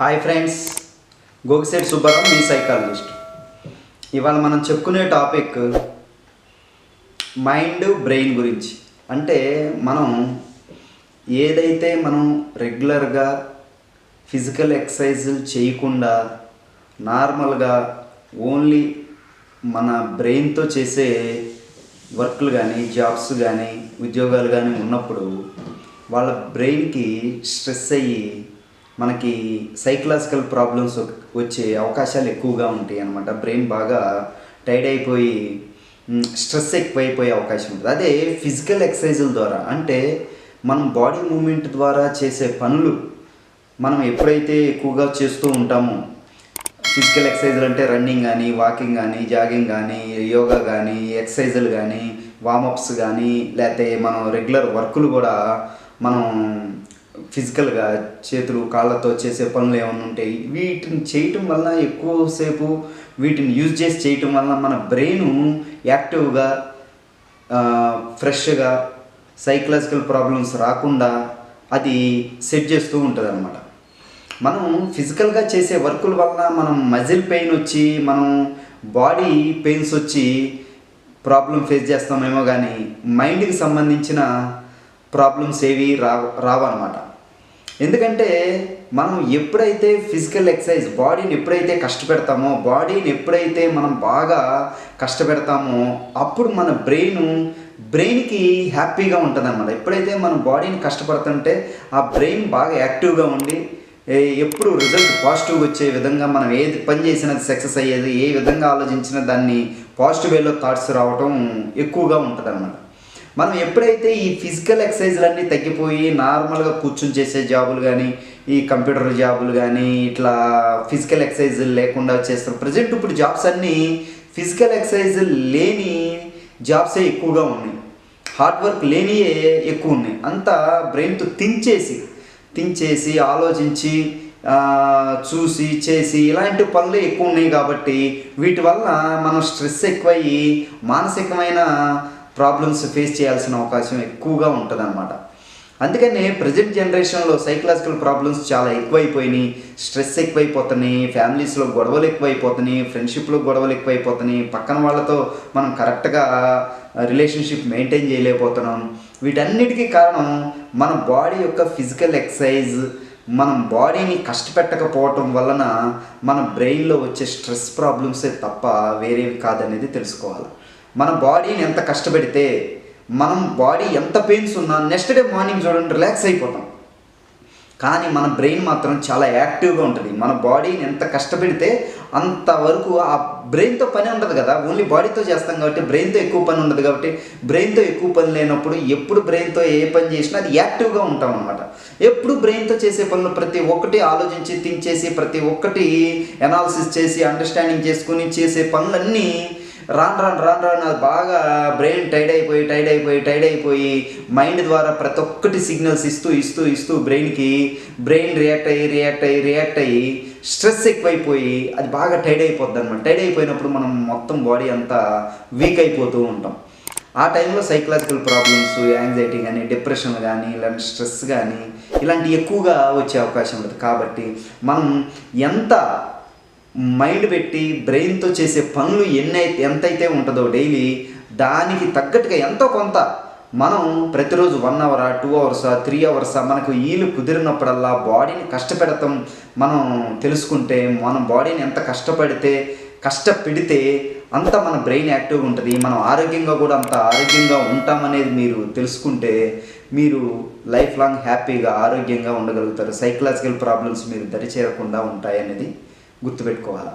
Hi friends Gogisetti Subbarao మీ psychologist ఇవాళ మనం చెప్పుకునే టాపిక్ మైండ్ బ్రెయిన్ గురించి. అంటే మనం ఏదైతే మనం రెగ్యులర్గా ఫిజికల్ ఎక్సర్సైజులు చేయకుండా నార్మల్గా ఓన్లీ మన బ్రెయిన్తో చేసే వర్క్లు కానీ జాబ్స్ కానీ ఉద్యోగాలు కానీ ఉన్నప్పుడు వాళ్ళ బ్రెయిన్కి స్ట్రెస్ అయ్యి మనకి సైకలాజికల్ ప్రాబ్లమ్స్ వచ్చే అవకాశాలు ఎక్కువగా ఉంటాయి అనమాట బ్రెయిన్ బాగా టైర్డ్ అయిపోయి స్ట్రెస్ ఎక్కువైపోయే అవకాశం ఉంటుంది. అదే ఫిజికల్ ఎక్సర్సైజుల ద్వారా. అంటే మనం బాడీ మూమెంట్ ద్వారా చేసే పనులు మనం ఎప్పుడైతే ఎక్కువగా చేస్తూ ఉంటామో ఫిజికల్ ఎక్సర్సైజులు అంటే రన్నింగ్ కానీ వాకింగ్ కానీ జాగింగ్ కానీ యోగా కానీ ఎక్సర్సైజులు కానీ వామప్స్ కానీ లేకపోతే మనం రెగ్యులర్ వర్కులు కూడా మనం ఫిజికల్గా చేతులు కాళ్ళతో చేసే పనులు ఏమైనా ఉంటాయి వీటిని చేయటం వల్ల ఎక్కువసేపు వీటిని యూజ్ చేసి చేయటం వల్ల మన బ్రెయిన్ యాక్టివ్గా ఫ్రెష్గా సైకలాజికల్ ప్రాబ్లమ్స్ రాకుండా అది సెట్ చేస్తూ ఉంటుంది అనమాట మనం ఫిజికల్గా చేసే వర్కుల వల్ల మనం మజిల్ పెయిన్ వచ్చి మనం బాడీ పెయిన్స్ వచ్చి ప్రాబ్లం ఫేస్ చేస్తామేమో కానీ మైండ్కి సంబంధించిన ప్రాబ్లమ్స్ ఏవి రా రావన్నమాట. ఎందుకంటే మనం ఎప్పుడైతే ఫిజికల్ ఎక్సర్సైజ్ బాడీని ఎప్పుడైతే కష్టపెడతామో బాడీని ఎప్పుడైతే మనం బాగా కష్టపెడతామో అప్పుడు మన బ్రెయిన్ బ్రెయిన్కి హ్యాపీగా ఉంటుంది అన్నమాట ఎప్పుడైతే మన బాడీని కష్టపడుతుంటే ఆ బ్రెయిన్ బాగా యాక్టివ్గా ఉండి ఎప్పుడు రిజల్ట్ పాజిటివ్ వచ్చే విధంగా మనం ఏది పని చేసినా సక్సెస్ అయ్యేది ఏ విధంగా ఆలోచించినా దాన్ని పాజిటివ్ వేలో థాట్స్ రావటం ఎక్కువగా ఉంటుంది అన్నమాట మనం ఎప్పుడైతే ఈ ఫిజికల్ ఎక్సర్సైజ్లన్నీ తగ్గిపోయి నార్మల్గా కూర్చుని చేసే జాబులు కానీ ఈ కంప్యూటర్ జాబులు కానీ ఇట్లా ఫిజికల్ ఎక్సర్సైజ్ లేకుండా చేస్తాం ప్రజెంట్ ఇప్పుడు జాబ్స్ అన్నీ ఫిజికల్ ఎక్సర్సైజ్ లేని జాబ్సే ఎక్కువగా ఉన్నాయి. హార్డ్ వర్క్ లేనియే ఎక్కువ ఉన్నాయి. అంతా బ్రెయిన్తో తించేసి తించేసి ఆలోచించి చూసి చేసి ఇలాంటి పనులు ఎక్కువ ఉన్నాయి కాబట్టి వీటి వల్ల మనం స్ట్రెస్ ఎక్కువయ్యి మానసికమైన ప్రాబ్లమ్స్ ఫేస్ చేయాల్సిన అవకాశం ఎక్కువగా ఉంటుంది అనమాట అందుకని ప్రజెంట్ జనరేషన్లో సైకలాజికల్ ప్రాబ్లమ్స్ చాలా ఎక్కువైపోయినాయి. స్ట్రెస్ ఎక్కువైపోతున్నాయి ఫ్యామిలీస్లో గొడవలు ఎక్కువైపోతున్నాయి ఫ్రెండ్షిప్లో గొడవలు ఎక్కువైపోతున్నాయి పక్కన వాళ్ళతో మనం కరెక్ట్గా రిలేషన్షిప్ మెయింటైన్ చేయలేకపోతున్నాం. వీటన్నిటికీ కారణం మన బాడీ యొక్క ఫిజికల్ ఎక్సర్సైజ్ మనం బాడీని కష్టపెట్టకపోవటం వలన మన బ్రెయిన్లో వచ్చే స్ట్రెస్ ప్రాబ్లమ్సే తప్ప వేరేవి కాదనేది తెలుసుకోవాలి. మన బాడీని ఎంత కష్టపెడితే మనం బాడీ ఎంత పెయిన్స్ ఉన్నా నెక్స్ట్ డే మార్నింగ్ చూడండి రిలాక్స్ అయిపోతాం. కానీ మన బ్రెయిన్ మాత్రం చాలా యాక్టివ్గా ఉంటుంది. మన బాడీని ఎంత కష్టపెడితే అంతవరకు ఆ బ్రెయిన్తో పని ఉండదు కదా. ఓన్లీ బాడీతో చేస్తాం కాబట్టి బ్రెయిన్తో ఎక్కువ పని ఉండదు కాబట్టి బ్రెయిన్తో ఎక్కువ పని లేనప్పుడు ఎప్పుడు బ్రెయిన్తో ఏ పని చేసినా అది యాక్టివ్గా ఉంటాం అనమాట ఎప్పుడు బ్రెయిన్తో చేసే పనులు ప్రతి ఒక్కటి ఆలోచించి థింక్ చేసి ప్రతి ఒక్కటి ఎనాలిసిస్ చేసి అండర్స్టాండింగ్ చేసుకుని చేసే పనులన్నీ రాను రాను రాను రాను అది బాగా బ్రెయిన్ టైడ్ అయిపోయి టైడ్ అయిపోయి టైడ్ అయిపోయి మైండ్ ద్వారా ప్రతి ఒక్కటి సిగ్నల్స్ ఇస్తూ ఇస్తూ ఇస్తూ బ్రెయిన్కి బ్రెయిన్ రియాక్ట్ అయ్యి రియాక్ట్ అయ్యి రియాక్ట్ అయ్యి స్ట్రెస్ ఎక్కువైపోయి అది బాగా టైడ్ అయిపోద్ది అనమాట టైడ్ అయిపోయినప్పుడు మనం మొత్తం బాడీ అంతా వీక్ అయిపోతూ ఉంటాం. ఆ టైంలో సైకలాజికల్ ప్రాబ్లమ్స్ యాంగ్జైటీ కానీ డిప్రెషన్ కానీ ఇలాంటి స్ట్రెస్ కానీ ఇలాంటి ఎక్కువగా వచ్చే అవకాశం ఉంటుంది కాబట్టి మనం ఎంత మైండ్ పెట్టి బ్రెయిన్తో చేసే పనులు ఎన్నైతే ఎంతైతే ఉంటుందో డైలీ దానికి తగ్గట్టుగా ఎంతో కొంత మనం ప్రతిరోజు వన్ అవరా టూ అవర్సా త్రీ అవర్సా మనకు ఈలు కుదిరినప్పుడల్లా బాడీని కష్టపెడతాం. మనం తెలుసుకుంటే మన బాడీని ఎంత కష్టపడితే కష్టపెడితే అంత మన బ్రెయిన్ యాక్టివ్గా ఉంటుంది. మనం ఆరోగ్యంగా కూడా అంత ఆరోగ్యంగా ఉంటామనేది మీరు తెలుసుకుంటే మీరు లైఫ్ లాంగ్ హ్యాపీగా ఆరోగ్యంగా ఉండగలుగుతారు. సైకలాజికల్ ప్రాబ్లమ్స్ మీరు దరిచేరకుండా ఉంటాయనేది గుర్తుపెట్టుకోవాలి?